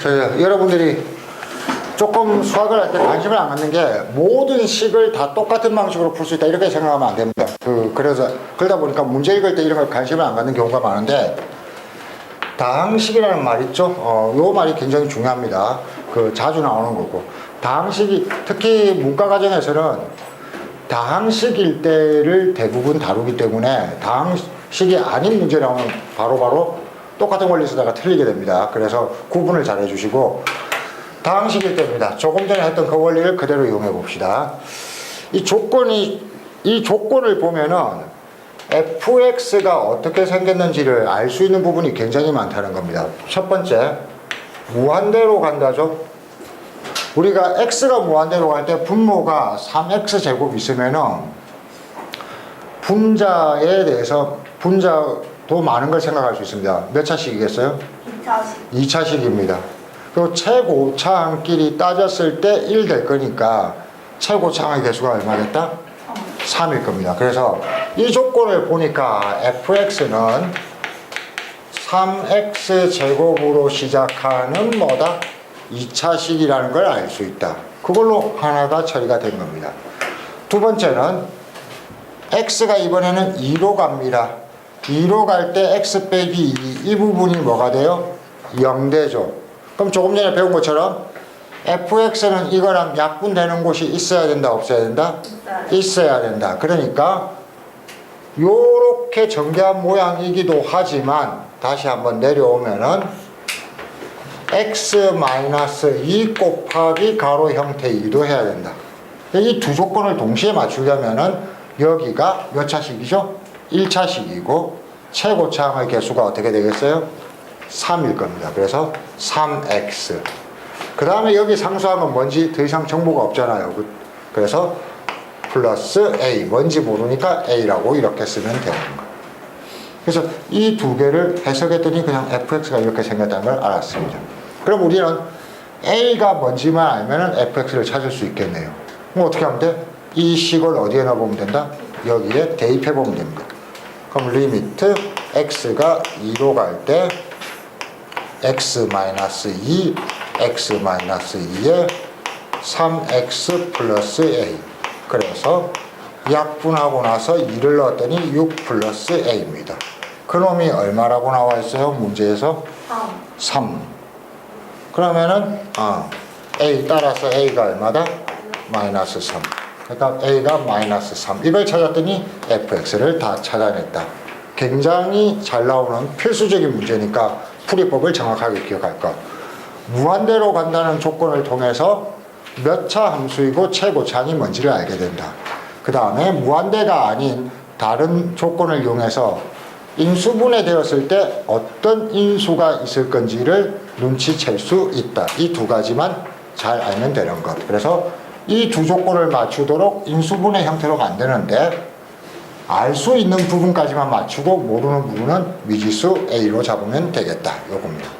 저, 여러분들이 조금 수학을 할 때 관심을 안 갖는 게 모든 식을 다 똑같은 방식으로 풀 수 있다 이렇게 생각하면 안 됩니다. 그 그래서 그러다 보니까 문제 읽을 때 이런 걸 관심을 안 갖는 경우가 많은데 다항식이라는 말 있죠. 어, 요 말이 굉장히 중요합니다. 그 자주 나오는 거고 다항식이 특히 문과 과정에서는 다항식일 때를 대부분 다루기 때문에 다항식이 아닌 문제 나오면 바로바로 똑같은 원리 쓰다가 틀리게 됩니다. 그래서 구분을 잘 해주시고 다항식일 때입니다. 조금 전에 했던 그 원리를 그대로 이용해 봅시다. 이 조건이 이 조건을 보면은 fx가 어떻게 생겼는지를 알 수 있는 부분이 굉장히 많다는 겁니다. 첫 번째, 무한대로 간다죠. 우리가 x가 무한대로 갈 때 분모가 3x 제곱 있으면은 분자에 대해서 분자 도 많은 걸 생각할 수 있습니다. 몇 차식이겠어요? 2차식 2차식입니다. 그리고 최고차항끼리 따졌을 때 1 될 거니까 최고차항의 개수가 얼마겠다? 3일 겁니다. 그래서 이 조건을 보니까 fx는 3x 제곱으로 시작하는 뭐다? 2차식이라는 걸 알 수 있다. 그걸로 하나가 처리가 된 겁니다. 두 번째는 x가 이번에는 2로 갑니다. 2로 갈 때 x 빼기 2, 이 부분이 뭐가 돼요? 0되죠. 그럼 조금 전에 배운 것처럼 fx는 이거랑 약분되는 곳이 있어야 된다, 없어야 된다? 있어야 된다. 그러니까 요렇게 전개한 모양이기도 하지만 다시 한번 내려오면은 x-2 곱하기 가로 형태이기도 해야 된다. 이 두 조건을 동시에 맞추려면은 여기가 몇 차식이죠? 1차식이고 최고 차항의 개수가 어떻게 되겠어요? 3일 겁니다. 그래서 3x. 그 다음에 여기 상수하면 뭔지 더 이상 정보가 없잖아요. 그- 그래서 플러스 a. 뭔지 모르니까 a라고 이렇게 쓰면 되는 거예요. 그래서 이 두 개를 해석했더니 그냥 fx가 이렇게 생겼다는 걸 알았습니다. 그럼 우리는 a가 뭔지만 알면 fx를 찾을 수 있겠네요. 그럼 어떻게 하면 돼? 이 식을 어디에 넣어보면 된다? 여기에 대입해 보면 됩니다. 그럼 리미트 x가 2로 갈 때 x-2, x-2에 3x 플러스 a. 그래서 약분하고 나서 2를 넣었더니 6 플러스 a입니다. 그놈이 얼마라고 나와 있어요? 문제에서 3 3. 그러면은 아, a 따라서 a가 얼마다? 마이너스 3. 그러니까 a가 마이너스 3. 이걸 찾았더니 fx를 다 찾아냈다. 굉장히 잘 나오는 필수적인 문제니까 풀이법을 정확하게 기억할 것. 무한대로 간다는 조건을 통해서 몇 차 함수이고 최고차항이 뭔지를 알게 된다. 그 다음에 무한대가 아닌 다른 조건을 이용해서 인수분해 되었을 때 어떤 인수가 있을 건지를 눈치챌 수 있다. 이 두 가지만 잘 알면 되는 것. 그래서 이 두 조건을 맞추도록 인수분해 형태로 만드는데 알 수 있는 부분까지만 맞추고 모르는 부분은 미지수 A로 잡으면 되겠다. 요겁니다.